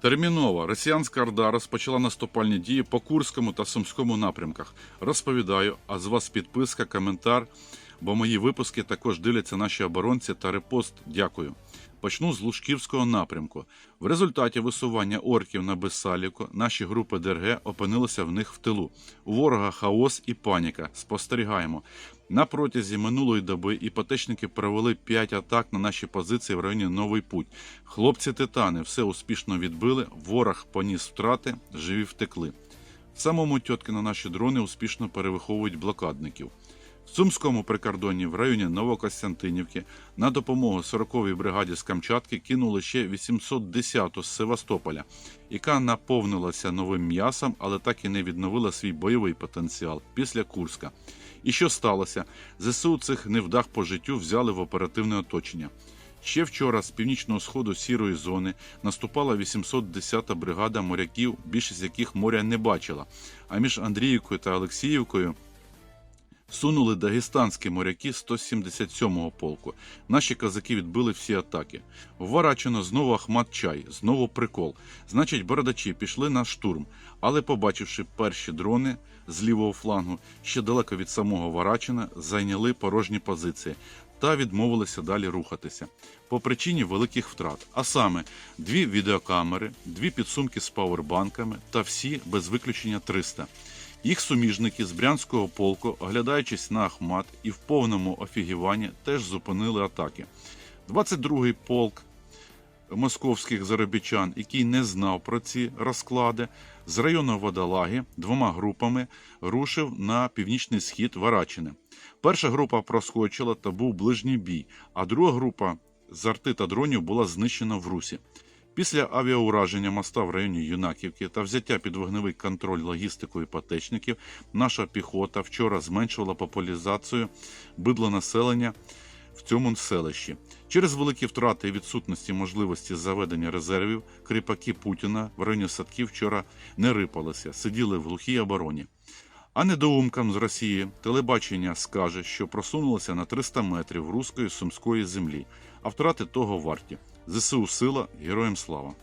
Терміново росіянська орда розпочала наступальні дії по Курському та Сумському напрямках. Розповідаю, а з вас підписка, коментар, бо мої випуски також дивляться наші оборонці та репост. Дякую. Почну з Лужківського напрямку. В результаті висування орків на Бессалівку наші групи ДРГ опинилися в них в тилу. У ворога хаос і паніка. Спостерігаємо. На протязі минулої доби іпотечники провели 5 атак на наші позиції в районі Новий Путь. Хлопці титани все успішно відбили, ворог поніс втрати, живі втекли. В самому Тьоткіно наші дрони успішно перевиховують блокадників. В Сумському прикордонні в районі Новокостянтинівки на допомогу 40-й бригаді з Камчатки кинули ще 810-ту з Севастополя, яка наповнилася новим м'ясом, але так і не відновила свій бойовий потенціал після Курська. І що сталося? ЗСУ цих невдах по життю взяли в оперативне оточення. Ще вчора з північного сходу сірої зони наступала 810-та бригада моряків, більшість яких моря не бачила. А між Андріївкою та Олексіївкою сунули дагестанські моряки 177-го полку. Наші козаки відбили всі атаки. Вворачено знову Ахмат Чай, знову прикол. Значить, бородачі пішли на штурм, але, побачивши перші дрони з лівого флангу, ще далеко від самого Варачина, зайняли порожні позиції. Та відмовилися далі рухатися по причині великих втрат. А саме дві відеокамери, дві підсумки з павербанками та всі без виключення 300. Їх суміжники з Брянського полку, оглядаючись на Ахмат і в повному офігіванні, теж зупинили атаки. 22-й полк московських заробітчан, який не знав про ці розклади, з району Водолаги двома групами рушив на північний схід Варачини. Перша група проскочила та був ближній бій, а друга група з арти та дронів була знищена в Русі. Після авіаураження моста в районі Юнаківки та взяття під вогневий контроль логістику іпотечників, наша піхота вчора зменшувала популяризацію бидлонаселення в цьому селищі. Через великі втрати і відсутності можливості заведення резервів кріпаки Путіна в районі садків вчора не рипалися, сиділи в глухій обороні. А недоумкам з Росії телебачення скаже, що просунулося на 300 метрів руської сумської землі, а втрати того варті. ЗСУ сила, героям слава.